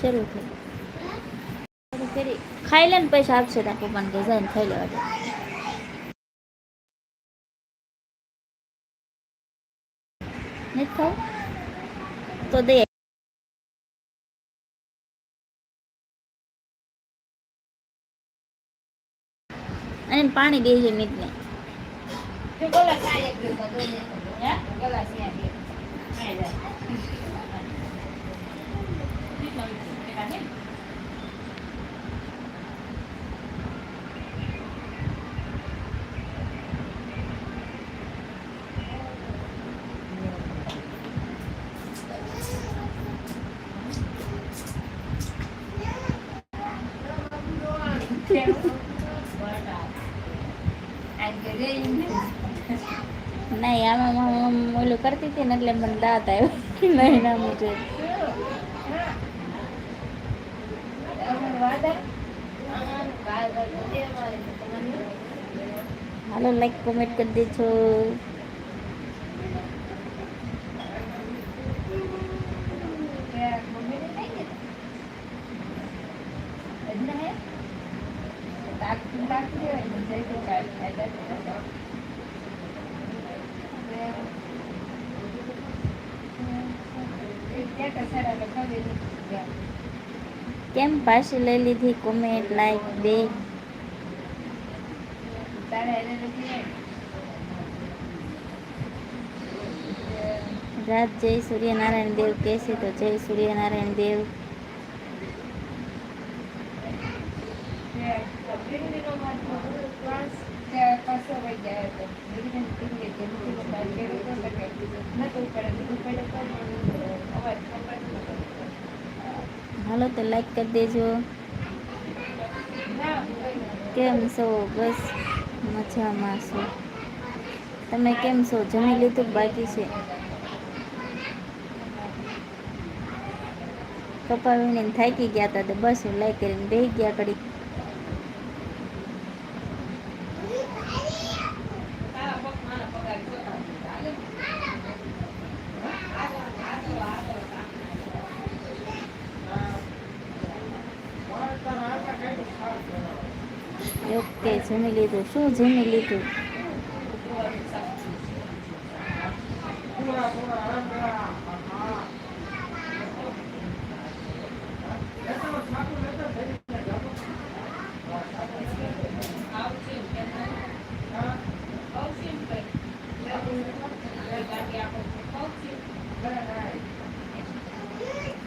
શરૂ થઈ ખાઈ લે ને પૈસા આપશે તાર પપ્પાને કે જાય ને ખાઈ લેવા તો દે. અને પાણી દે છે મિતને નહીં આમાં હું ઓલું કરતી હતી ને એટલે મને દાંત આવ્યો નહીં, ના મુજે હાલો લાઈક કોમેન્ટ કરી દેજો. કેમ પાછી લઈ લીધી કોમેન્ટ લાઈક બે? રાત જય સૂર્યનારાયણ દેવ કહેશે તો જય સૂર્યનારાયણ દેવ. હાલો તો લાઈક કરી દેજો. કેમ છો? બસ મજામાં છો. તમે કેમ છો? જમી લીધું બાકી છે? પપ્પા વિને થાકી ગયા હતા તો બસ લાઈક કરીને બે ગયા કડી ઓકે જમી લીધું શું જમી લીધું?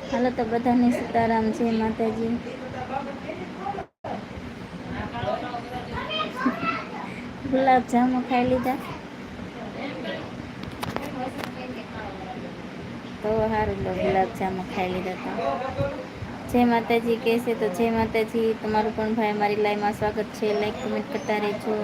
હાલો તો બધાને સીતારામ છે માતાજી. ગુલાબ જામુ ખાઈ લીધા. તો સારું લો, ગુલાબ જામુ ખાઈ લીધા તો. જય માતાજી કહેશે તો જય માતાજી. તમારું પણ ભાઈ મારી લાઈવમાં સ્વાગત છે. લાઈક કમેન્ટ કરતા રહેજો.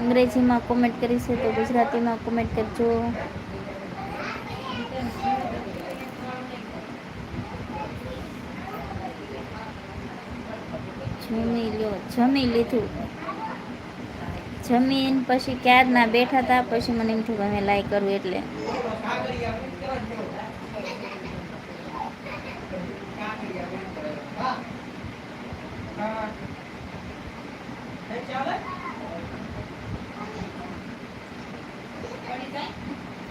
અંગ્રેજીમાં કોમેન્ટ કરી છે તો ગુજરાતીમાં કોમેન્ટ કરજો. જમી લ્યો, જમી લીધું. જમીન પછી ક્યારના બેઠા હતા પછી મને એમ થયું અમે લાઈ કરવું એટલે.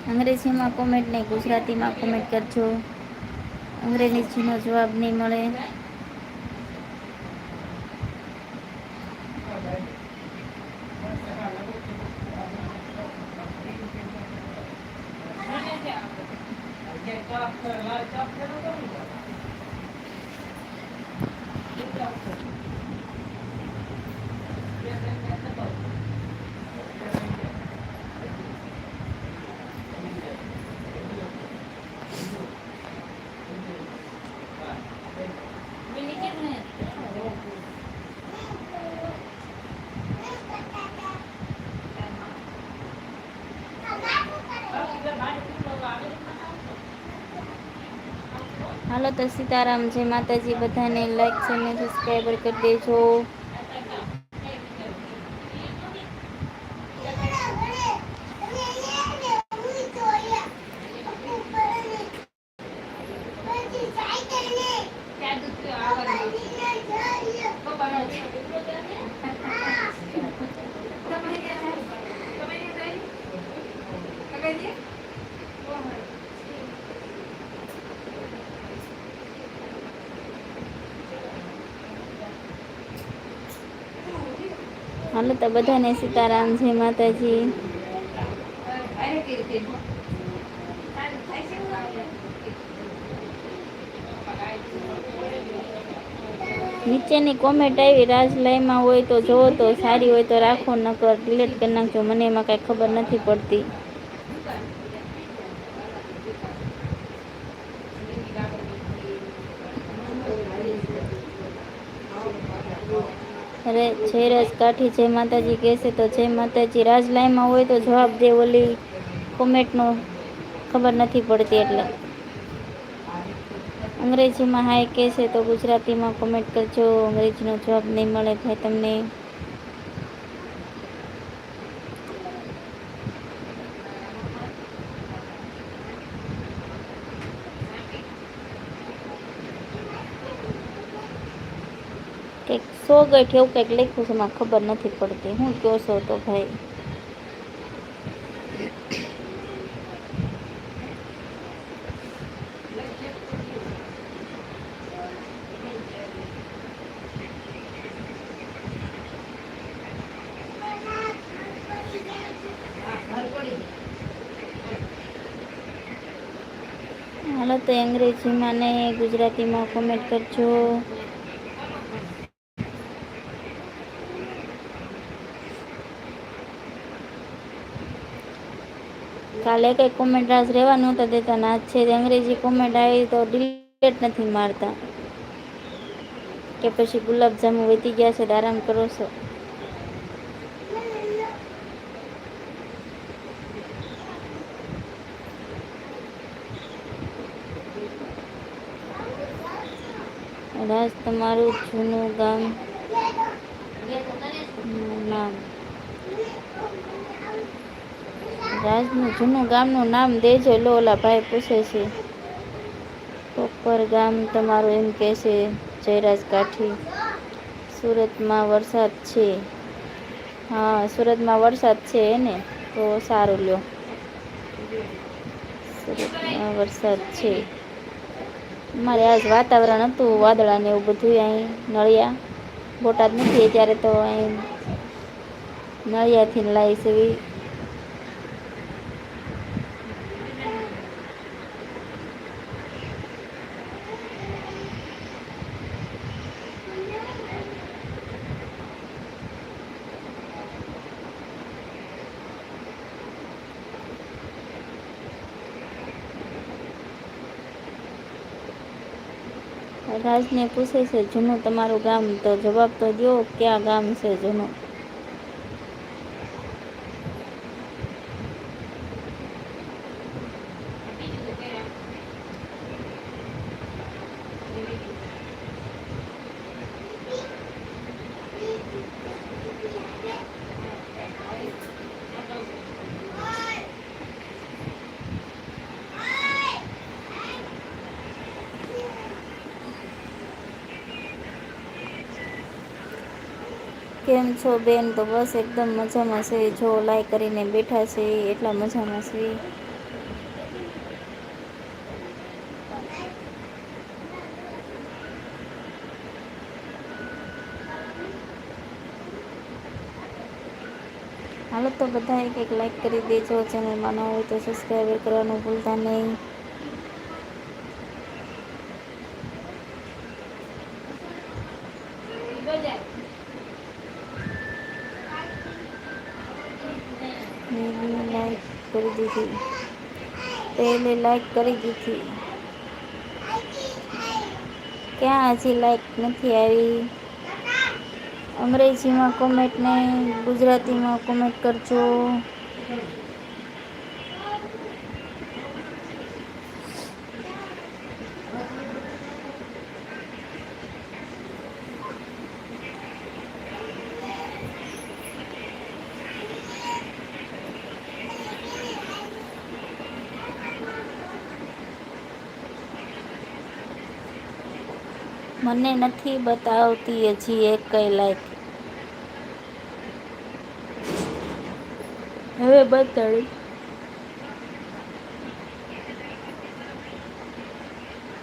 અંગ્રેજીમાં કોમેન્ટ નહીં, ગુજરાતીમાં કોમેન્ટ કરજો. અંગ્રેજીનો જવાબ નહીં મળે. કે કાપ કરવા કાપ કરવા હાલો તો સીતારામ જય માતાજી. બધાને લાઈક છે ને સબસ્ક્રાઈબર કરી દેજો હાલો તો બધાને સીતારામ, જય માતાજી. નીચેની કોમેન્ટ આવી રાજલાઈમાં હોય તો જોવો તો સારી હોય તો રાખો, નકર ડિલેટ કરી નાખજો. મને એમાં કાંઈ ખબર નથી પડતી. અરે જયરાજ કાઠી જય માતાજી કહેશે તો જય માતાજી. રાજલાઈમાં હોય તો જવાબ દે ઓલી કોમેન્ટનો. ખબર નથી પડતી એટલે. અંગ્રેજીમાં હાય કહેશે તો ગુજરાતીમાં કોમેન્ટ કરજો. અંગ્રેજીનો જવાબ નહીં મળે ભાઈ તમને કંઈક સો ગઠ એવું કંઈક લખ્યું ખબર નથી પડતી. હું કહો છો તો ભાઈ? હાલો તો અંગ્રેજીમાં ને ગુજરાતીમાં કોમેન્ટ કરજો. કાલે કંઈ કોમેન્ટ આજ રહેવાનું તો દેતા ના છે અંગ્રેજી કોમેન્ટ આવી તો ડિલેટ નથી મારતા. કે પછી ગુલાબજાંબુ વધી ગયા છે આરામ કરો છો. રાજ, તમારું જૂનું ગામ? નામ? રાજનું જૂનું ગામનું નામ દેજો લો ઓલા ભાઈ પૂછે છે. પોપર ગામ તમારું એમ કહે છે જયરાજ કાઠી સુરતમાં વરસાદ છે. હા, સુરતમાં વરસાદ છે ને તો સારું લ્યો. સુરતમાં વરસાદ છે. અમારે આજ વાતાવરણ હતું, વાદળા ને એવું બધું અહીં નળિયા, બોટાદ નથી ત્યારે તો અહીં નળિયાથી લાવી એવી રાજને પૂછે છે જૂનું તમારું ગામ? તો જવાબ તો દો ક્યાં ગામ છે જૂનું? કેમ છો બેન? તો બસ એકદમ મજામાં છે. જો લાઈ કરીને બેઠા છે, એટલા મજામાં છે. હાલો તો બધાએ કંઈક લાઈક કરી દેજો. ચેનલમાં ન હોય તો સબસ્ક્રાઈબર કરવાનું ભૂલતા નહીં. મેં લાઈક કરી દીધી. પહેલે લાઈક કરી દીધી. ક્યાં હજી લાઈક નથી આવી? અંગ્રેજીમાં કોમેન્ટ ને ગુજરાતીમાં કોમેન્ટ કરજો. મને નથી બતાવતી હજી એક કઈ લાઈક હવે બતાડી.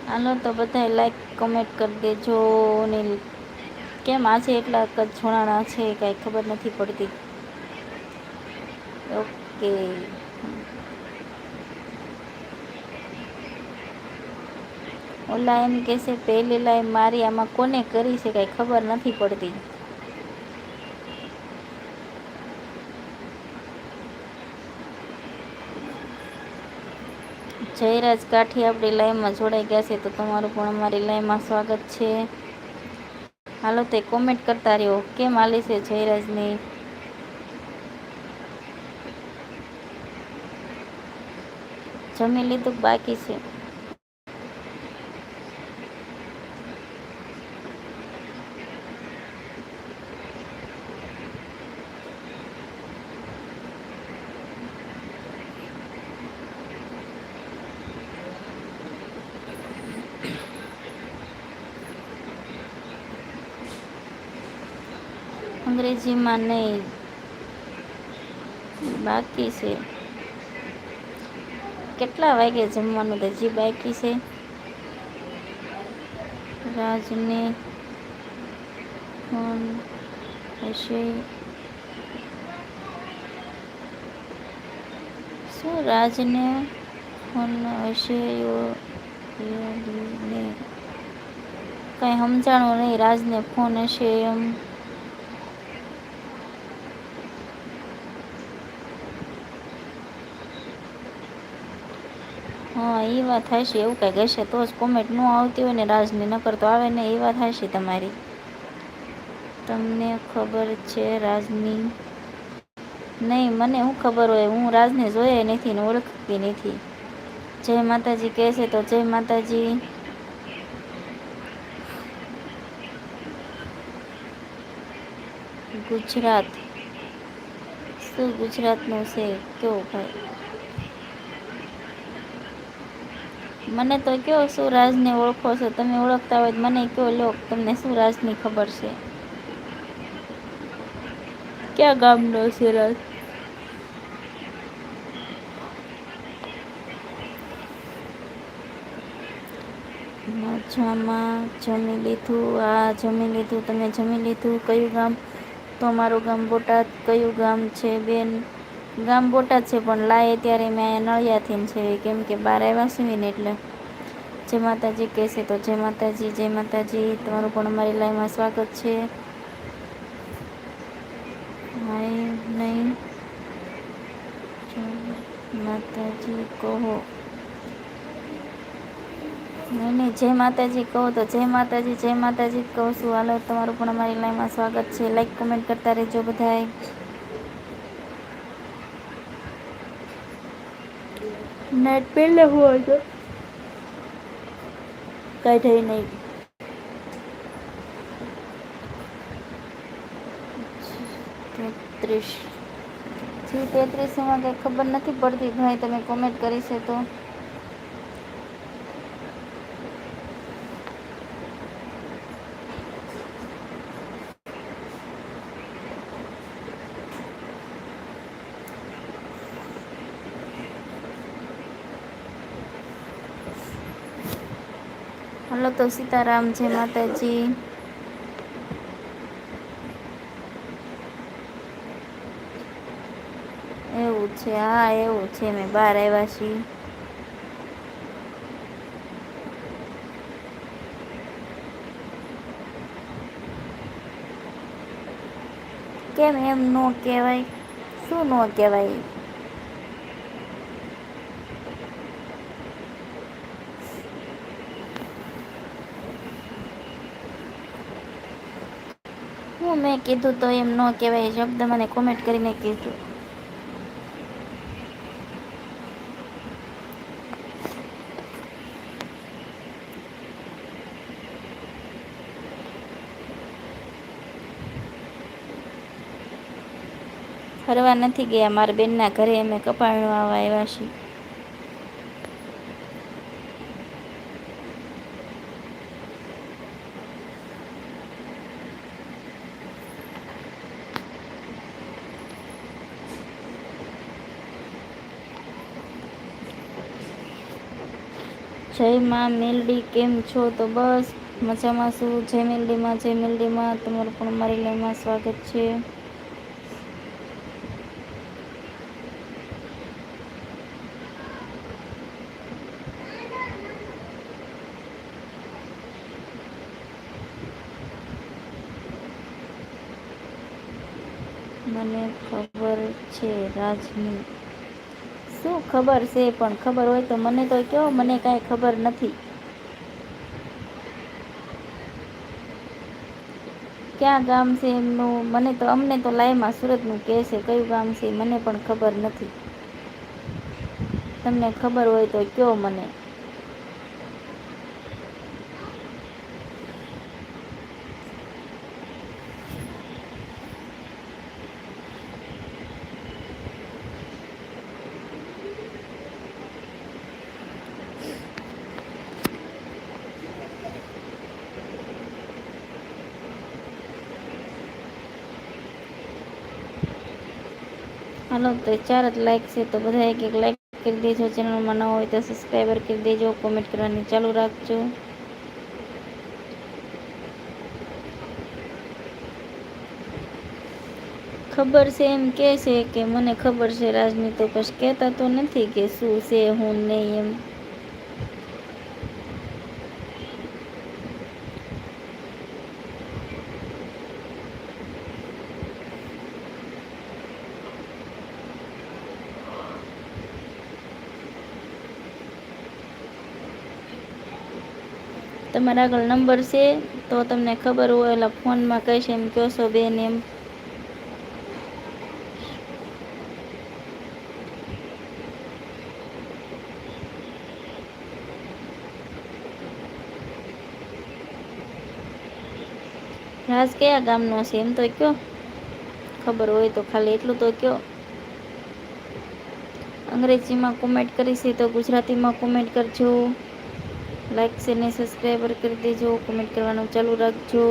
આનો તો બધાય લાઈક કમેન્ટ કરી દેજો ને કેમ આજે એટલા કચ્છોણાણા છે કાંઈ ખબર નથી પડતી. ઓકે ઓલા એમ કહેશે પહેલી લાઈન મારી આમાં કોને કરી છે કાંઈ ખબર નથી પડતી. જયરાજ કાઠી આપણી લાઈવમાં જોડાઈ ગયા છે, તો તમારું પણ અમારી લાઈવમાં સ્વાગત છે. હાલો, તે કોમેન્ટ કરતા રહ્યો. કેમ હાલે છે જયરાજની? જમી લીધું બાકી છે? અંગ્રેજીમાં નહીં. બાકી છે. કેટલા વાગે જમવાનું હજી બાકી છે? રાજને ફોન હશે. શું રાજને ફોન હશે? કાંઈ સમજાણું નહીં, રાજને ફોન હશે એમ. હા એ વાત થશે એવું કંઈક હશે તો જ કોમેન્ટ ન આવતી હોય ને, રાજની નકર તો આવે ને, એ વાત હશે તમારી. તમને ખબર છે રાજની? નહીં, મને શું ખબર હોય? હું રાજને જોઈએ નથી ને ઓળખતી નથી. જય માતાજી કહે છે તો જય માતાજી. ગુજરાત. શું ગુજરાતનું છે? કેવું ભાઈ? મને તો કયો શું રાજને ઓળખો છો? તમે ઓળખતા હોય મને કયો લો, તમને શું રાજની ખબર છે? ક્યાં ગામનો છે રાજ? મજામાં જમી લીધું? આ જમી લીધું. તમે જમી લીધું? કયું ગામ? તો મારું ગામ બોટાદ. કયું ગામ છે બેન? ગામ બોટાદ છે, પણ લાય ત્યારે મેં અહીંયા નળિયાથી છે, કેમ કે બહાર આવ્યા છીએ ને એટલે. જય માતાજી કહેશે તો જય માતાજી જય માતાજી. તમારું પણ અમારી લાઈવમાં સ્વાગત છે. હાય નહીં. માતાજી કહો. નહીં નહીં, જય માતાજી કહો તો જય માતાજી જય માતાજી કહું છું. હાલો, તમારું પણ અમારી લાઈવમાં સ્વાગત છે. લાઈક કમેન્ટ કરતા રહેજો બધાય. નેટ પહેલે હોય તો કઈ થઈ નહીં. તેત્રીસ જી તેત્રીસમાં કંઈ ખબર નથી પડતી. ભાઈ, તમે કોમેન્ટ કરી છે તો. હલો તો સીતારામ, જય માતાજી. એવું છે, હા, એવું છે, મેં બહાર આવ્યા છીએ. કેમ એમ નો કહેવાય? શું નો કહેવાય? હું મેં કીધું તો એમ ન કહેવાય શબ્દ મને કોમેન્ટ કરીને કીધું ફરવા નથી ગયા, મારા બેનના ઘરે અમે કપાળવા આવ્યા છીએ. જય માં મેલડી કેમ છો? તો બસ મજામાં શું જય મેલડીમાં જય મેલડીમાં. તમારું પણ મારી લાઈમાં સ્વાગત છે. મને ખબર છે રાજની ખબર છે, પણ ખબર હોય તો મને તો કહો, મને કાંઈ ખબર નથી. ક્યાં ગામ છે એમનું? મને તો, અમને તો લાઈમાં સુરતનું કહે છે, કયું ગામ છે, મને પણ ખબર નથી. તમને ખબર હોય તો કહો મને. હાલો તો ચાર જ લાઈક છે, તો બધા એક એક લાઈક કરી દેજો. ચેનલમાં ન હોય તો સબસ્ક્રાઈબર કરી દેજો કોમેન્ટ કરવાની ચાલુ રાખજો. ખબર છે એમ કે છે કે મને ખબર છે રાજની તો પછી કહેતા તો નથી કે શું છે, હું નહીં એમ. તમારા આગળ નંબર છે, તો તમને ખબર હોય એટલે ફોનમાં કહીશ એમ કહો છો બેન એમ. રાજ કયા ગામનો છે એમ તો કયો? ખબર હોય તો ખાલી એટલું તો કયો. અંગ્રેજીમાં કોમેન્ટ કરી તો ગુજરાતીમાં કોમેન્ટ કરજો. છે ને સબસ્ક્રાઈબર કરી દેજો કોમેન્ટ કરવાનું ચાલુ રાખજો.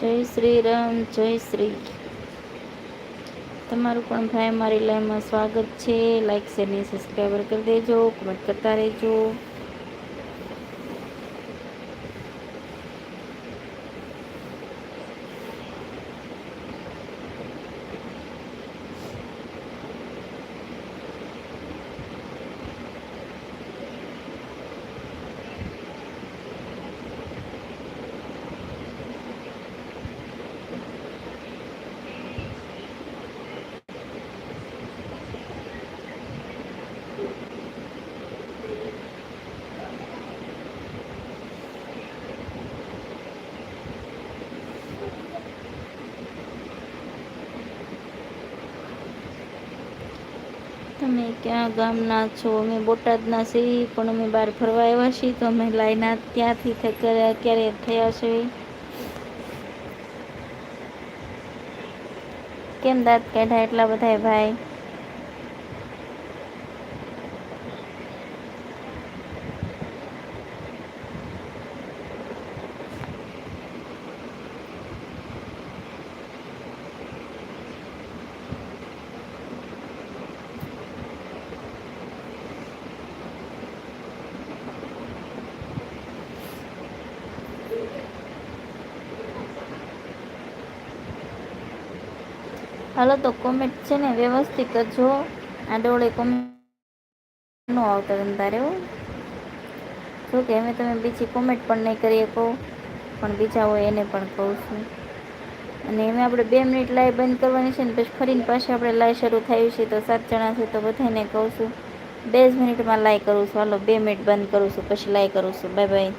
જય શ્રી રામ, જય શ્રી. તમારું પણ ભાઈ મારી લાઈવમાં સ્વાગત છે. લાઈક શેર ને સબસ્ક્રાઈબર કરી દેજો કમેન્ટ કરતા રહેજો. તમે ક્યાં ગામના છો? અમે બોટાદના છીએ, પણ અમે બહાર ફરવા આવ્યા છીએ, તો અમે લાઈના ત્યાંથી ક્યારે થયા છે. કેમ દાંત કાઢ્યા એટલા બધા ભાઈ? હાલો તો કોમેન્ટ છે ને વ્યવસ્થિત કરજો આ ડોળે કોમેન્ટ ન આવતા તમે તારે જો કે અમે તમે બીજી કોમેન્ટ પણ નહીં કરી શકો પણ બીજા હોય એને પણ કહું છું. અને એમાં આપણે બે મિનિટ લાઈવ બંધ કરવાની છે ને, પછી ફરીને પાછી આપણે લાઈવ શરૂ થયું છે તો સાત જણા છે તો બધાને કહું છું. બે જ મિનિટમાં લાઈવ કરું છું. હાલો, બે મિનિટ બંધ કરું છું, પછી લાઈવ કરું છું. Bye bye